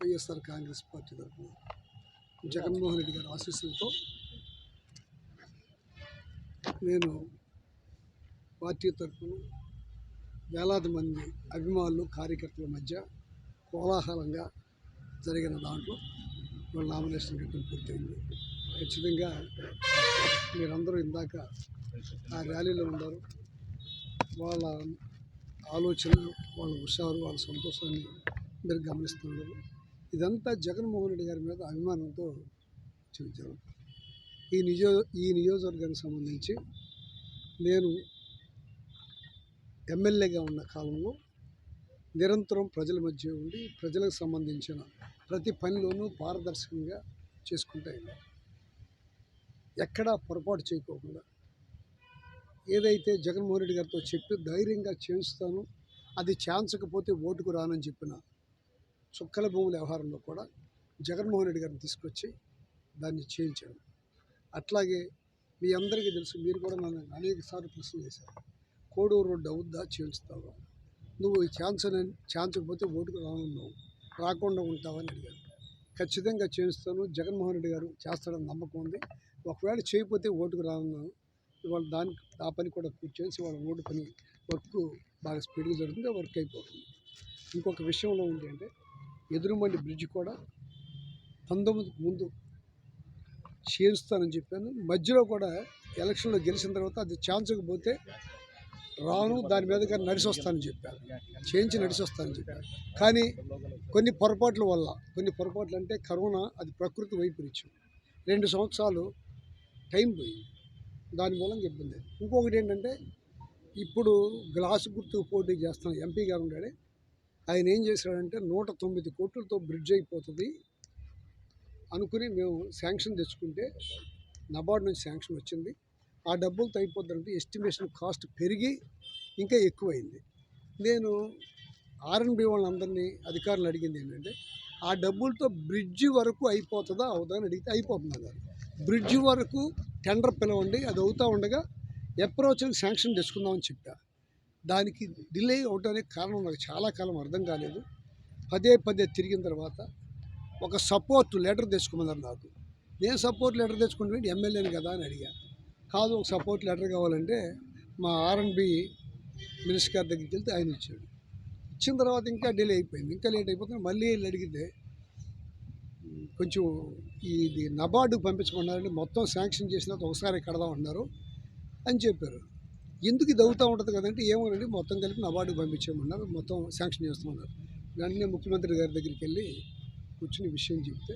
YSR Congress party తరఫున జగన్మోహన్ రెడ్డి గారి ఆశీస్సులతో నేను పార్టీ తరఫున వేలాది మంది అభిమానులు కార్యకర్తల మధ్య కోలాహలంగా జరిగిన దాంట్లో వాళ్ళ నామినేషన్ గట్టం పూర్తయింది. ఖచ్చితంగా మీరందరూ ఇందాక ఆ ర్యాలీలో ఉన్నారు. వాళ్ళ ఆలోచన వాళ్ళ హుషారు వాళ్ళ సంతోషాన్ని మీరు గమనిస్తున్నారు. ఇదంతా జగన్మోహన్ రెడ్డి గారి మీద అభిమానంతో చూపించాను ఈ నిజో ఈ నియోజకవర్గానికి సంబంధించి నేను ఎమ్మెల్యేగా ఉన్న కాలంలో నిరంతరం ప్రజల మధ్య ఉండి ప్రజలకు సంబంధించిన ప్రతి పనిలోనూ పారదర్శకంగా చేసుకుంటూ వెళ్ళాను ఎక్కడా పొరపాటు చేయకోకుండా ఏదైతే జగన్మోహన్ రెడ్డి గారితో చెప్పి ధైర్యంగా చేస్తాను అది చేయించకపోతే ఓటుకు రానని చెప్పిన చుక్కల భూముల వ్యవహారంలో కూడా జగన్మోహన్ రెడ్డి గారిని తీసుకొచ్చి దాన్ని చేయించాను అట్లాగే మీ అందరికీ తెలుసు మీరు కూడా నన్ను అనేక సార్లు ప్రశ్న చేశారు కోడూరు రోడ్డు అవుద్దా చేయించుతావా? నువ్వు ఛాన్స్ పోతే ఓటుకు రానున్నావు రాకుండా ఉంటావని అడిగారు. ఖచ్చితంగా చేయిస్తాను జగన్మోహన్ రెడ్డి గారు చేస్తాడని నమ్మకం ఉంది. ఒకవేళ చేయకపోతే ఓటుకు రానున్నాను. ఇవాళ దాని ఆ పని కూడా పూర్తి చేసి వాళ్ళ ఓటు పని వర్క్ బాగా స్పీడ్గా జరుగుతుంది వర్క్ అయిపోతుంది. ఇంకొక విషయంలో ఉంది అంటే ఎదురుమండి బ్రిడ్జ్ కూడా పంతొమ్మిదికి ముందు క్షీణిస్తానని చెప్పాను. మధ్యలో కూడా ఎలక్షన్లో గెలిచిన తర్వాత అది ఛాన్స్కి రాను దాని మీదగా నడిచి వస్తానని చెప్పాను చేయించి నడిచి వస్తానని చెప్పాను కానీ కొన్ని పొరపాట్ల వల్ల కొన్ని పొరపాట్లు అంటే కరోనా అది ప్రకృతి వైపరీత్యం. రెండు సంవత్సరాలు టైం పోయింది. దాని మూలంగా ఇబ్బంది ఇంకొకటి ఏంటంటే ఇప్పుడు గ్లాసు గుర్తు పోటీ చేస్తున్న ఎంపీ గారు ఉన్నాడే ఆయన ఏం చేశాడంటే నూట తొమ్మిది కోట్లతో బ్రిడ్జ్ అయిపోతుంది అనుకుని మేము శాంక్షన్ తెచ్చుకుంటే నబార్డ్ నుంచి శాంక్షన్ వచ్చింది. ఆ డబ్బులతో అయిపోద్దంటే ఎస్టిమేషన్ కాస్ట్ పెరిగి ఇంకా ఎక్కువైంది. నేను ఆర్ఎన్బి వాళ్ళందరినీ అధికారులు అడిగింది ఏంటంటే ఆ డబ్బులతో బ్రిడ్జ్ వరకు అయిపోతుందా అవుదా? అని అడిగితే అయిపోతుంది బ్రిడ్జ్ వరకు టెండర్ పిలవండి అది అవుతా ఉండగా అప్రోచ్కి శాంక్షన్ తెచ్చుకుందామని చెప్పా. దానికి డిలే అవడానికి కారణం నాకు చాలా కాలం అర్థం కాలేదు. పదే పదే తిరిగిన తర్వాత ఒక సపోర్ట్ లెటర్ తెచ్చుకోమన్నారు నాకు. నేను సపోర్ట్ లెటర్ తెచ్చుకుంటే ఎమ్మెల్యేని కదా? అని అడిగా. కాదు ఒక సపోర్ట్ లెటర్ కావాలంటే మా ఆర్ఎన్బి మినిస్టర్ గారి దగ్గరికి వెళ్తే ఆయన ఇచ్చాడు. ఇచ్చిన తర్వాత ఇంకా డిలే అయిపోయింది. ఇంకా లేట్ అయిపోతుంది. మళ్ళీ వెళ్ళి అడిగితే కొంచెం ఇది నబార్డు పంపించమన్నారండి మొత్తం శాంక్షన్ చేసిన తర్వాత ఒకసారి కడదామన్నారు అని చెప్పారు. ఎందుకు ఇది అవుతూ ఉంటుంది కదంటే ఏమోనండి మొత్తం కలిపి నవార్డు పంపించేయమన్నారు మొత్తం శాంక్షన్ చేస్తామన్నారు. వెంటనే ముఖ్యమంత్రి గారి దగ్గరికి వెళ్ళి కూర్చుని విషయం చెప్తే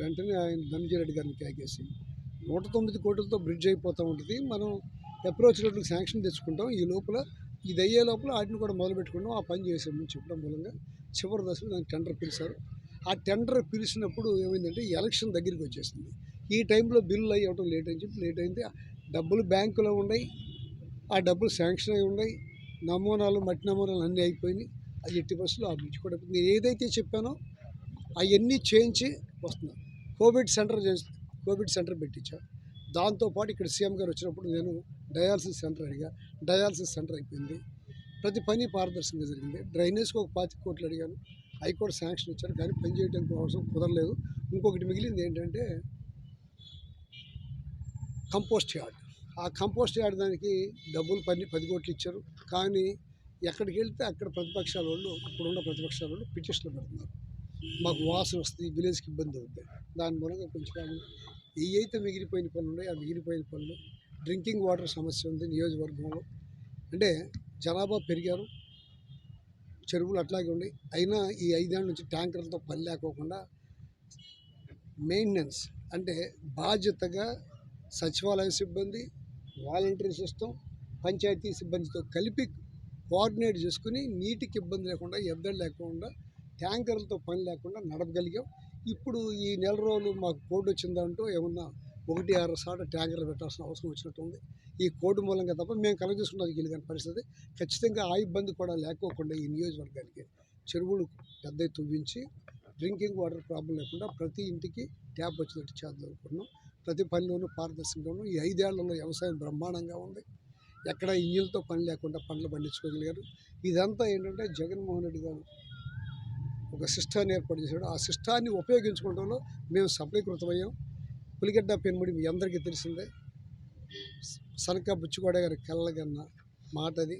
వెంటనే ఆయన ధనంజయ రెడ్డి గారిని కేకేసి నూట తొమ్మిది కోట్లతో బ్రిడ్జ్ అయిపోతూ ఉంటుంది. మనం అప్రోచ్ రోడ్లకు శాంక్షన్ తెచ్చుకుంటాం. ఈ లోపల ఇది అయ్యే లోపల వాటిని కూడా మొదలు పెట్టుకుంటాం. ఆ పని చేసామని చెప్పడం మూలంగా చివరి దశలో దానికి టెండర్ పిలిచారు. ఆ టెండర్ పిలిచినప్పుడు ఏమైందంటే ఎలక్షన్ దగ్గరికి వచ్చేసింది. ఈ టైంలో బిల్లు అయ్యవటం లేట్ అని చెప్పి లేట్ అయింది. డబ్బులు బ్యాంకులో ఉన్నాయి. ఆ డబ్బులు శాంక్షన్ అయి ఉన్నాయి. నమూనాలు మట్టి నమూనాలు అన్నీ అయిపోయినాయి. అది ఎట్టి బస్సులు ఆ బ్రిడ్జ్ కూడా నేను ఏదైతే చెప్పానో అవన్నీ చేయించి వస్తున్నాను కోవిడ్ సెంటర్ కోవిడ్ సెంటర్ పెట్టించా. దాంతోపాటు ఇక్కడ సీఎం గారు వచ్చినప్పుడు నేను డయాలసిస్ సెంటర్ అడిగా. డయాలసిస్ సెంటర్ అయిపోయింది. ప్రతి పని పారదర్శకంగా జరిగింది. డ్రైనేజ్కి ఒక పాతి కోట్లు అడిగాను. అవి కూడా శాంక్షన్ ఇచ్చారు. కానీ పని చేయడానికి అవసరం కుదరలేదు. ఇంకొకటి మిగిలింది ఏంటంటే కంపోస్ట్ యార్డ్. ఆ కంపోస్ట్ యార్డ్ దానికి డబ్బులు పని పది కోట్లు ఇచ్చారు. కానీ ఎక్కడికి వెళ్తే అక్కడ ప్రతిపక్షాల వాళ్ళు ఇప్పుడున్న ప్రతిపక్షాల వాళ్ళు పిటిషన్లు పెడుతున్నారు. మాకు వాసన వస్తుంది విలేజ్కి ఇబ్బంది అవుతుంది దాని మూలంగా కొంచెం కాదు. ఏ అయితే మిగిలిపోయిన పనులు ఉన్నాయో ఆ మిగిలిపోయిన పనులు. డ్రింకింగ్ వాటర్ సమస్య ఉంది నియోజకవర్గంలో. అంటే జనాభా పెరిగారు. చెరువులు అట్లాగే ఉన్నాయి. అయినా ఈ ఐదేళ్ళ నుంచి ట్యాంకర్లతో పని లేకోకుండా మెయింటెనెన్స్ అంటే బాధ్యతగా సచివాలయ సిబ్బంది వాలంటరీ సిస్టమ్ పంచాయతీ సిబ్బందితో కలిపి కోఆర్డినేట్ చేసుకుని నీటికి ఇబ్బంది లేకుండా ఎద్దడి లేకుండా ట్యాంకర్లతో పని లేకుండా నడపగలిగాం. ఇప్పుడు ఈ నెల రోజులు మాకు కోడ్ వచ్చిందంటూ ఏమన్నా ఒకటి ఆరు సార్లు ట్యాంకర్లు పెట్టాల్సిన అవసరం వచ్చినట్టు ఉంది. ఈ కోడ్ మూలంగా తప్ప మేము కలెక్ట్ చేసుకున్నది గెలిగిన పరిస్థితి. ఖచ్చితంగా ఆ ఇబ్బంది కూడా లేకోకుండా ఈ నియోజకవర్గానికి చెరువులు పెద్ద తువ్వించి డ్రింకింగ్ వాటర్ ప్రాబ్లం లేకుండా ప్రతి ఇంటికి ట్యాప్ వచ్చినట్టు చేద్దాం అనుకున్నాం ప్రతి పనిలోనూ పారదర్శకంలోనూ ఈ ఐదేళ్ళలో వ్యవసాయం బ్రహ్మాండంగా ఉంది. ఎక్కడ ఇంజిన్లతో పని లేకుండా పంటలు పండించుకోగలిగారు. ఇదంతా ఏంటంటే జగన్మోహన్ రెడ్డి గారు ఒక సిస్టాన్ని ఏర్పాటు చేశాడు. ఆ సిస్టాన్ని ఉపయోగించుకోవడంలో మేము సఫలీకృతమయ్యాం. పులిగడ్డ పెనుముడి మీ అందరికీ తెలిసిందే. సనక బుచ్చిగోడ గారి కళ్ళగన్న మాట అది.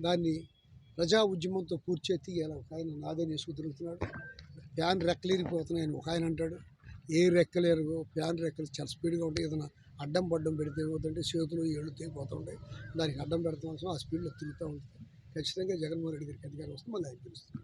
దాన్ని ప్రజా ఉద్యమంతో పూర్తి తీయాలి ఒక ఆయన నాదే నేసుకు తిరుగుతున్నాడు. ఫ్యాన్ రెక్కలేరిపోతున్నాయని ఒక ఆయన అంటాడు. ఏ రెక్కలేరు ఫ్యాన్ రెక్కలు చాలా స్పీడ్గా ఉంటాయి. ఏదైనా అడ్డం పడ్డం పెడితే పోతుంటే చేతులు ఏళ్ళు తెగిపోతుంటాయి దానికి అడ్డం పెడతాం ఆ స్పీడ్లో తిరుగుతూ ఉంటుంది ఖచ్చితంగా జగన్మోహన్ రెడ్డి గారికి అధికారం వస్తే మళ్ళీ ఆయన తెలుస్తుంది